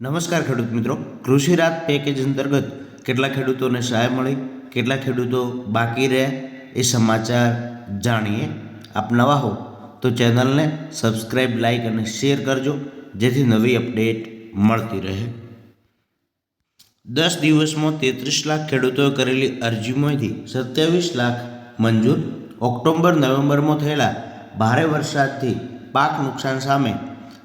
નમસ્કાર ખેડૂત મિત્રો. કૃષિ રાત પેકેજ અંતર્ગત કેટલા ખેડૂતોને સહાય મળી, કેટલા ખેડૂતો બાકી રહ્યા એ સમાચાર જાણીએ. આપ નવા હો તો ચેનલને સબસ્ક્રાઈબ લાઈક અને શેર કરજો, જેથી નવી અપડેટ મળતી રહે. દસ દિવસમાં તેત્રીસ લાખ ખેડૂતોએ કરેલી અરજીમાંથી સત્યાવીસ લાખ મંજૂર. ઓક્ટોબર, નવેમ્બરમાં થયેલા ભારે વરસાદથી પાક નુકસાન સામે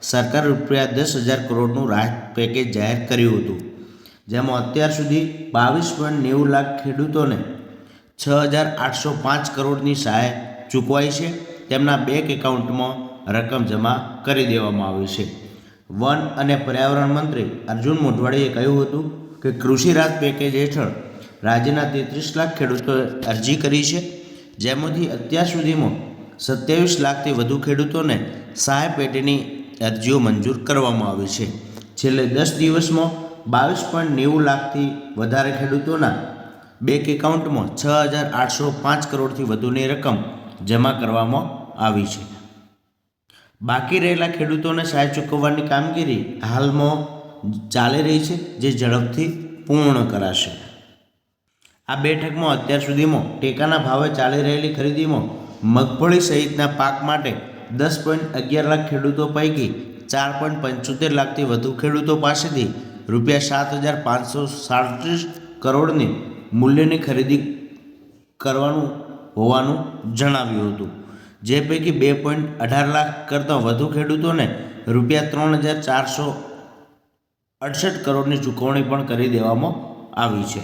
સરકાર રૂપિયા દસ હજાર કરોડનું રાહત પેકેજ જાહેર કર્યું હતું, જેમાં અત્યાર સુધી બાવીસ પોઈન્ટ નેવું લાખ ખેડૂતોને છ હજાર આઠસો પાંચ કરોડની સહાય ચૂકવાઈ છે. તેમના બેંક એકાઉન્ટમાં રકમ જમા કરી દેવામાં આવી છે. વન અને પર્યાવરણ મંત્રી અર્જુન મોઢવાડીએ કહ્યું હતું કે કૃષિ રાહત પેકેજ હેઠળ રાજ્યના તેત્રીસ લાખ ખેડૂતોએ અરજી કરી છે, જેમાંથી અત્યાર સુધીમાં સત્યાવીસ લાખથી વધુ ખેડૂતોને સહાય પેટીની અરજીઓ મંજૂર કરવામાં આવી છે. છેલ્લે દસ દિવસમાં બાવીસ પોઈન્ટ નેવું લાખથી વધારે ખેડૂતોના બેંક એકાઉન્ટમાં છ હજાર આઠસો પાંચ કરોડથી વધુની રકમ જમા કરવામાં આવી છે. બાકી રહેલા ખેડૂતોને સહાય ચૂકવવાની કામગીરી હાલમાં ચાલી રહી છે, જે ઝડપથી પૂર્ણ કરાશે. આ બેઠકમાં અત્યાર સુધીમાં ટેકાના ભાવે ચાલી રહેલી ખરીદીમાં મગફળી સહિતના પાક માટે દસ પોઈન્ટ અગિયાર લાખ ખેડૂતો પૈકી ચાર પોઈન્ટ પંચોતેર લાખથી વધુ ખેડૂતો પાસેથી રૂપિયા સાત હજાર પાંચસો સાડત્રીસ કરોડની મૂલ્યની ખરીદી કરવાનું હોવાનું જણાવ્યું હતું. જે પૈકી બે પોઈન્ટ અઢાર લાખ કરતાં વધુ ખેડૂતોને રૂપિયા ત્રણ હજાર ચારસો અડસઠ કરોડની ચૂકવણી પણ કરી દેવામાં આવી છે.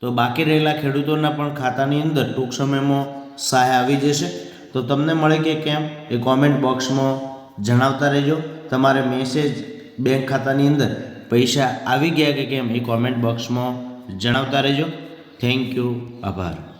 તો બાકી રહેલા ખેડૂતોના પણ ખાતાની અંદર ટૂંક સમયમાં સહાય આવી જશે. તો તમને મળે કે કેમ એ કોમેન્ટ બોક્સમાં જણાવતા રહેજો. તમારે મેસેજ બેંક ખાતાની અંદર પૈસા આવી ગયા કે કેમ એ કોમેન્ટ બોક્સમાં જણાવતા રહેજો. થેન્ક યુ આભાર.